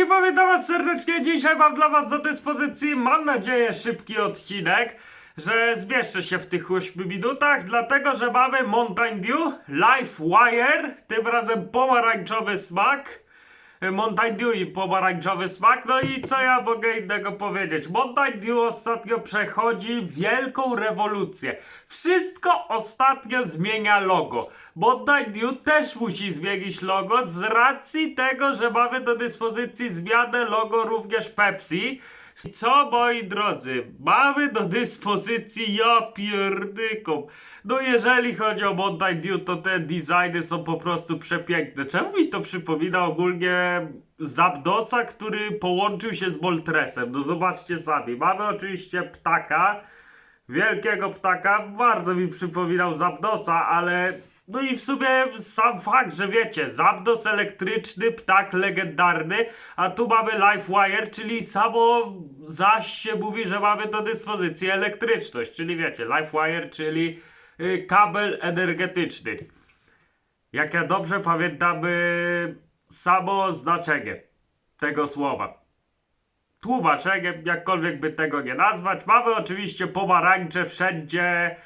Ekipa, witam was serdecznie. Dzisiaj mam dla was do dyspozycji, mam nadzieję, szybki odcinek, że zmieszczę się w tych 8 minutach, dlatego, że mamy Mountain Dew Life Wire, tym razem pomarańczowy smak. Mountain Dew i pomarańczowy smak. No i co ja mogę innego powiedzieć? Mountain Dew ostatnio przechodzi wielką rewolucję. Wszystko ostatnio zmienia logo. Mountain Dew też musi zmienić logo z racji tego, że mamy do dyspozycji zmianę logo również Pepsi. Co moi drodzy, mamy do dyspozycji ja pierdyką. No jeżeli chodzi o Mountain Dew, to te designy są po prostu przepiękne. Czemu mi to przypomina ogólnie Zapdosa, który połączył się z Moltresem? No zobaczcie sami. Mamy oczywiście ptaka, wielkiego ptaka, bardzo mi przypominał Zapdosa, ale no i w sumie sam fakt, że wiecie, Zapdos elektryczny, ptak legendarny, a tu mamy LifeWire, czyli samo zaś się mówi, że mamy do dyspozycji elektryczność, czyli wiecie, LifeWire, czyli y, kabel energetyczny. Jak ja dobrze pamiętam y, samo znaczenie tego słowa tłumaczeniem, jakkolwiek by tego nie nazwać. Mamy oczywiście pomarańcze wszędzie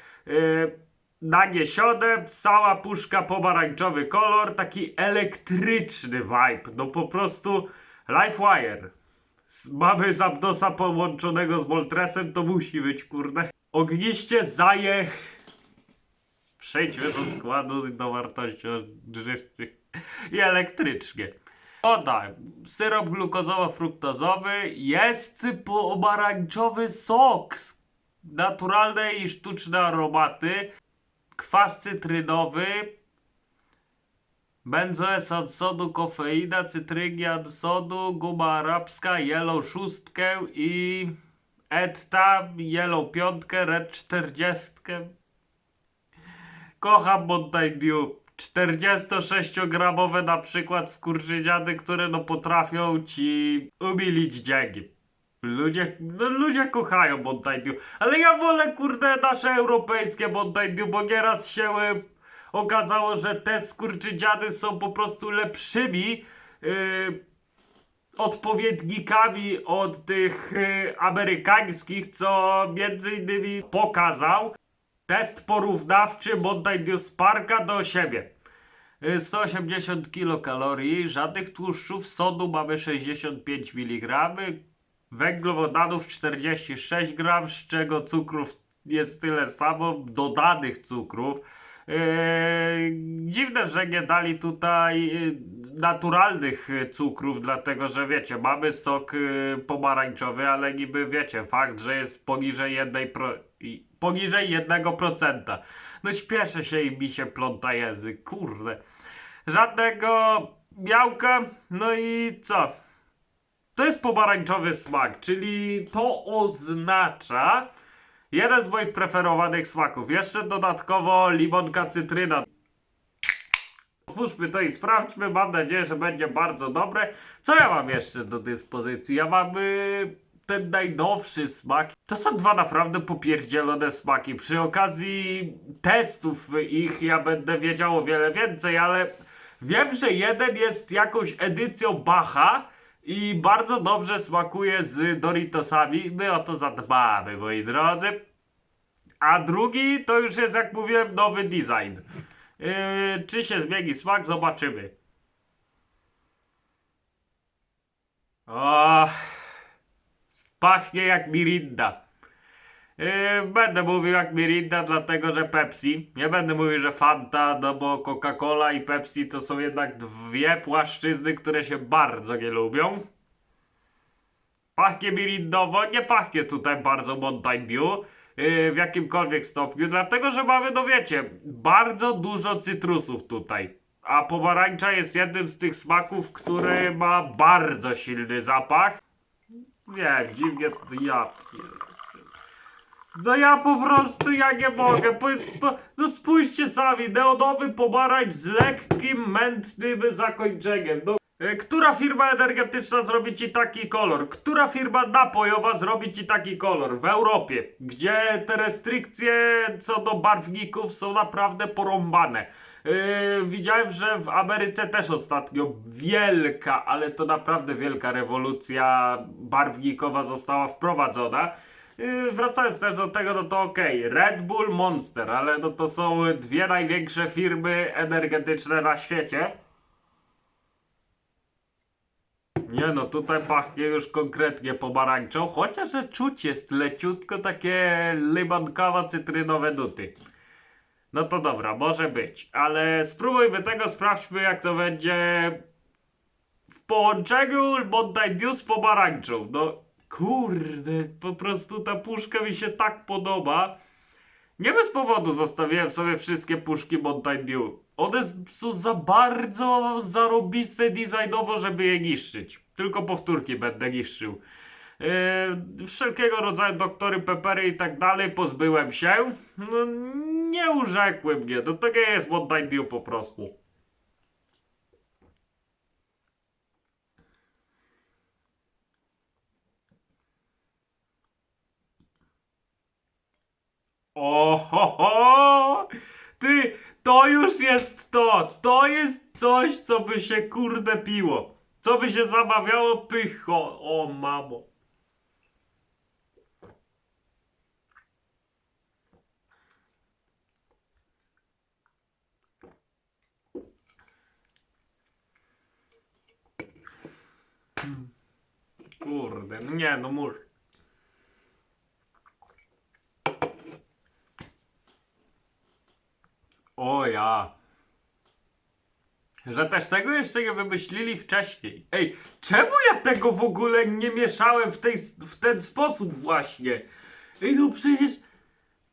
yy, naniesione, cała puszka pomarańczowy kolor, taki elektryczny vibe, no po prostu LifeWire. Mamy Zapdosa połączonego z Moltresem, to musi być, kurde. Ogniście zaje... Przejdźmy do składu do wartości odżywczych i elektrycznie. Woda, syrop glukozowo-fruktozowy, jest pomarańczowy sok, naturalne i sztuczne aromaty, kwas cytrynowy, benzoesat sodu, kofeina, cytrygian sodu, guma arabska, yellow szóstkę i etta, yellow piątkę, red czterdziestkę. Kocham Mountain Dew. 46-gramowe na przykład skurczyniady, które no potrafią ci umilić dzięki. Ludzie, no ludzie kochają Mountain Dew, ale ja wolę kurde nasze europejskie Mountain Dew, bo nieraz się e, okazało, że te skurczyniady są po prostu lepszymi yy, odpowiednikami od tych yy, amerykańskich, co między innymi pokazał Test porównawczy Mountain Dew Sparka do siebie. Y, 180 kilokalorii, żadnych tłuszczów, sodu mamy 65 mg, węglowodanów 46 g, z czego cukrów jest tyle samo, dodanych cukrów. Yy, dziwne, że nie dali tutaj yy, naturalnych cukrów, dlatego że wiecie, mamy sok yy, pomarańczowy, ale niby wiecie, fakt, że jest poniżej jednej pro, poniżej 1%. No śpieszę się i mi się pląta język, kurde. Żadnego białka, no i co? To jest pomarańczowy smak, czyli to oznacza jeden z moich preferowanych smaków. Jeszcze dodatkowo limonka cytryna. Otwórzmy to i sprawdźmy. Mam nadzieję, że będzie bardzo dobre. Co ja mam jeszcze do dyspozycji? Ja mam y, ten najnowszy smak. To są dwa naprawdę popierdzielone smaki. Przy okazji testów ich ja będę wiedział o wiele więcej, ale wiem, że jeden jest jakąś edycją Bacha i bardzo dobrze smakuje z Doritosami. My o to zadbamy, moi drodzy. A drugi to już jest, jak mówiłem, nowy design. Yy, czy się zmieni smak? Zobaczymy. O, pachnie jak Mirinda. Yy, będę mówił jak Mirinda, dlatego że Pepsi. Nie będę mówił, że Fanta, no bo Coca-Cola i Pepsi to są jednak dwie płaszczyzny, które się bardzo nie lubią. Pachnie mirindowo, nie pachnie tutaj bardzo Mountain Dew yy, w jakimkolwiek stopniu, dlatego że mamy, no wiecie, bardzo dużo cytrusów tutaj. A pomarańcza jest jednym z tych smaków, który ma bardzo silny zapach. Nie, dziwnie, ja... No ja po prostu, ja nie mogę, no spójrzcie sami, neonowy pomarańcz z lekkim, mętnym zakończeniem. No, E, Która firma energetyczna zrobi ci taki kolor? Która firma napojowa zrobi ci taki kolor? W Europie, gdzie te restrykcje co do barwników są naprawdę porąbane. Yy, widziałem, że w Ameryce też ostatnio wielka, ale to naprawdę wielka rewolucja barwnikowa została wprowadzona. Yy, wracając też do tego, no to okej, Red Bull, Monster, ale no to są dwie największe firmy energetyczne na świecie. Nie no, tutaj pachnie już konkretnie pomarańczą, chociaż że czuć jest leciutko takie limonkowo-cytrynowe nuty. No to dobra, może być, ale spróbujmy tego, sprawdźmy jak to będzie w połączeniu Mountain Dew z pomarańczą. No kurde, po prostu ta puszka mi się tak podoba. Nie bez powodu zostawiłem sobie wszystkie puszki Mountain Dew. One są za bardzo zarobiste designowo, żeby je niszczyć. Tylko powtórki będę niszczył. Yy, wszelkiego rodzaju doktory Peppery i tak dalej pozbyłem się. No, nie urzekły mnie. To nie jest Mountain Dew po prostu. Ohoho! Ty, to już jest to! To jest coś, co by się kurde piło. Co by się zamawiało pycho. O mamo. Kurde, no nie no muszę. O ja. Że też tego jeszcze nie wymyślili wcześniej. Ej, czemu ja tego w ogóle nie mieszałem w, tej, w ten sposób właśnie? Ej, no przecież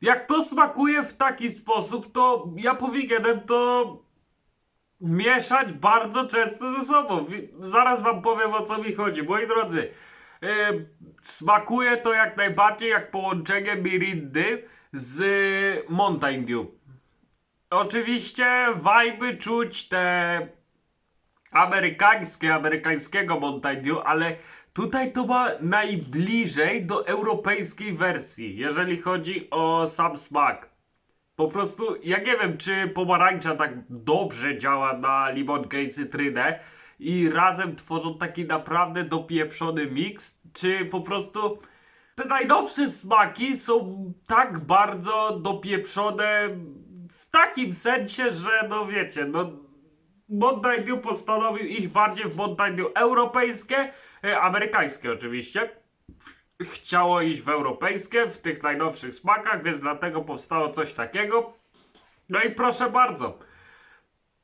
jak to smakuje w taki sposób, to ja powinienem to mieszać bardzo często ze sobą. Zaraz wam powiem o co mi chodzi. Moi drodzy, e, smakuje to jak najbardziej jak połączenie mirindy z Mountain Dew. Oczywiście wajby czuć te amerykańskie, amerykańskiego Mountain ale tutaj to ma najbliżej do europejskiej wersji, jeżeli chodzi o sam smak. Po prostu, ja nie wiem, czy pomarańcza tak dobrze działa na limonkę i cytrynę i razem tworzą taki naprawdę dopieprzony miks, czy po prostu te najnowsze smaki są tak bardzo dopieprzone takim sensie, że no wiecie, no Mountain postanowił iść bardziej w Mountain Dew europejskie, e, amerykańskie oczywiście. Chciało iść w europejskie, w tych najnowszych smakach, więc dlatego powstało coś takiego. No i proszę bardzo.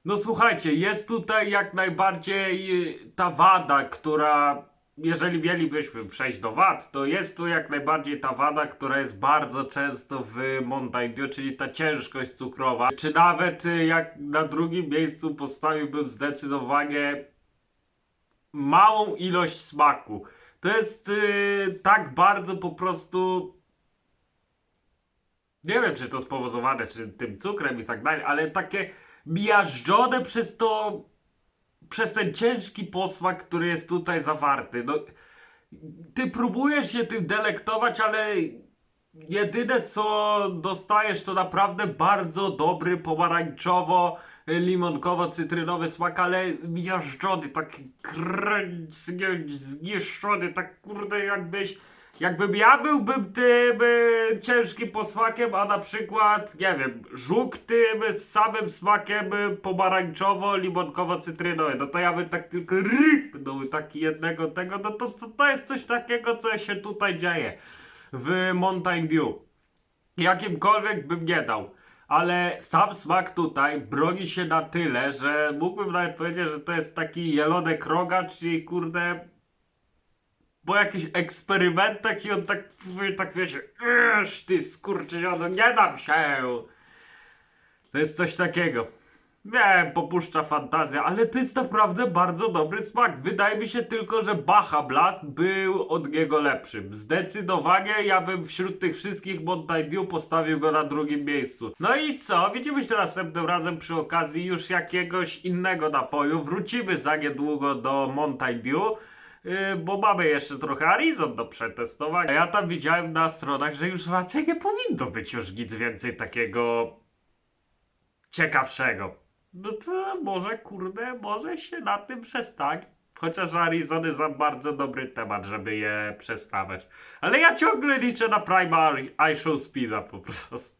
No słuchajcie, jest tutaj jak najbardziej y, ta wada, która, jeżeli mielibyśmy przejść do wad, to jest tu jak najbardziej ta wada, która jest bardzo często w Mountain Dew, czyli ta ciężkość cukrowa. Czy nawet y, jak na drugim miejscu postawiłbym zdecydowanie małą ilość smaku. To jest y, tak bardzo po prostu nie wiem, czy to spowodowane czy tym cukrem i tak dalej, ale takie miażdżone przez to, przez ten ciężki posmak, który jest tutaj zawarty. No, ty próbujesz się tym delektować, ale jedyne co dostajesz to naprawdę bardzo dobry pomarańczowo limonkowo-cytrynowy smak, ale miażdżony, taki kręć, zniszczony, tak kurde jakbyś Jakbym ja byłbym tym e, ciężkim posmakiem, a na przykład, nie wiem, żuk tym z samym smakiem e, pomarańczowo-limonkowo-cytrynowy, no to ja bym tak tylko rypnął taki jednego tego, no to, to, to jest coś takiego, co się tutaj dzieje w Mountain Dew. Jakimkolwiek bym nie dał. Ale sam smak tutaj broni się na tyle, że mógłbym nawet powiedzieć, że to jest taki jelone kroga, czyli kurde po jakichś eksperymentach i on tak, tak wiecie, "Iż, ty skurczyniony, nie dam się. To jest coś takiego. Nie, popuszcza fantazja, ale to jest naprawdę bardzo dobry smak. Wydaje mi się tylko, że Bacha Blast był od niego lepszym. Zdecydowanie ja bym wśród tych wszystkich Mountain Dew postawił go na drugim miejscu. No i co? Widzimy się następnym razem przy okazji już jakiegoś innego napoju. Wrócimy za niedługo do Mountain Dew. Yy, bo mamy jeszcze trochę Arizon do przetestowania. Ja tam widziałem na stronach, że już raczej nie powinno być już nic więcej takiego ciekawszego. No to może, kurde, może się na tym przestanie. Chociaż Arizony za bardzo dobry temat, żeby je przestawiać. Ale ja ciągle liczę na Prima iShow Speeda po prostu.